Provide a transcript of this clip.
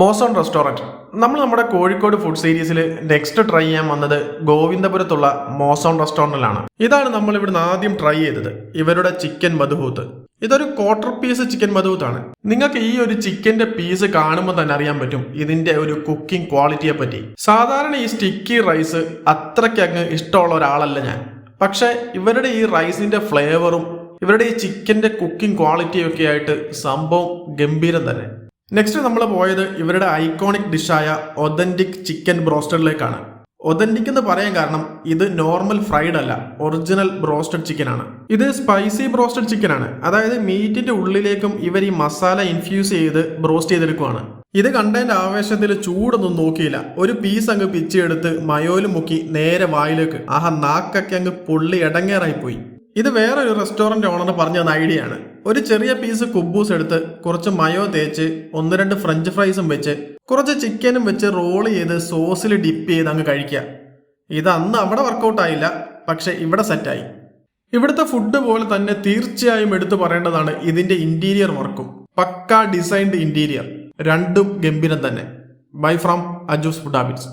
Mozone restaurant. നമ്മൾ നമ്മുടെ Kozhikode food സീരീസിൽ നെക്സ്റ്റ് ട്രൈ ചെയ്യാൻ വന്നത് ഗോവിന്ദപുരത്തുള്ള മോസോൺ റെസ്റ്റോറന്റിലാണ്. ഇതാണ് നമ്മൾ ഇവിടുന്ന് ആദ്യം ട്രൈ ചെയ്തത്. ഇവരുടെ ചിക്കൻ മധുഹൂത്ത്. ഇതൊരു ക്വാർട്ടർ പീസ് ചിക്കൻ മധുഹൂത്താണ്. നിങ്ങൾക്ക് ഈ ഒരു ചിക്കന്റെ പീസ് കാണുമ്പോൾ തന്നെ അറിയാൻ പറ്റും ഇതിന്റെ ഒരു കുക്കിംഗ് ക്വാളിറ്റിയെ പറ്റി. സാധാരണ ഈ സ്റ്റിക്കി റൈസ് അത്രയ്ക്ക് അങ്ങ് ഇഷ്ടമുള്ള ഒരാളല്ല ഞാൻ. പക്ഷേ ഇവരുടെ ഈ റൈസിന്റെ ഫ്ലേവറും ഇവരുടെ ഈ ചിക്കന്റെ കുക്കിംഗ് ക്വാളിറ്റിയൊക്കെ ആയിട്ട് സംഭവം ഗംഭീരം തന്നെ. നെക്സ്റ്റ് നമ്മൾ പോയത് ഇവരുടെ ഐക്കോണിക് ഡിഷായ ഒതന്റിക് ചിക്കൻ ബ്രോസ്റ്റഡിലേക്കാണ്. ഒതന്റിക് എന്ന് പറയാൻ കാരണം ഇത് നോർമൽ ഫ്രൈഡ് അല്ല ഒറിജിനൽ ബ്രോസ്റ്റഡ് ചിക്കൻ ആണ്. ഇത് സ്പൈസി ബ്രോസ്റ്റഡ് ചിക്കൻ ആണ്. അതായത് മീറ്റിന്റെ ഉള്ളിലേക്കും ഇവർ ഈ മസാല ഇൻഫ്യൂസ് ചെയ്ത് ബ്രോസ്റ്റ് ചെയ്തെടുക്കുവാണ്. ഇത് കണ്ടതിന്റെ ആവേശത്തിൽ ചൂടൊന്നും നോക്കിയില്ല. ഒരു പീസ് അങ്ങ് പിച്ചെടുത്ത് മയോലും മുക്കി നേരെ വായിലേക്ക്. ആഹാ നാക്കൊക്കെ അങ്ങ് പൊള്ളി ഇടങ്ങേറായി പോയി. ഇത് വേറെ ഒരു റെസ്റ്റോറന്റ് ഓണർ പറഞ്ഞ തന്ന ഐഡിയ ആണ്. ഒരു ചെറിയ പീസ് കുബൂസ് എടുത്ത് കുറച്ച് മയോ തേച്ച് ഒന്ന് രണ്ട് ഫ്രഞ്ച് ഫ്രൈസും വെച്ച് കുറച്ച് ചിക്കനും വെച്ച് റോൾ ചെയ്ത് സോസിൽ ഡിപ്പ് ചെയ്ത് അങ്ങ് കഴിക്കുക. ഇത് അന്ന് അവിടെ വർക്കൗട്ട് ആയില്ല പക്ഷെ ഇവിടെ സെറ്റായി ഇവിടുത്തെ ഫുഡ് പോലെ തന്നെ തീർച്ചയായും എടുത്തു പറയേണ്ടതാണ് ഇതിന്റെ ഇന്റീരിയർ വർക്കും പക്ക ഡിസൈൻഡ് ഇന്റീരിയർ രണ്ടും ഗംഭീരം തന്നെ. Bye from Aju's food habits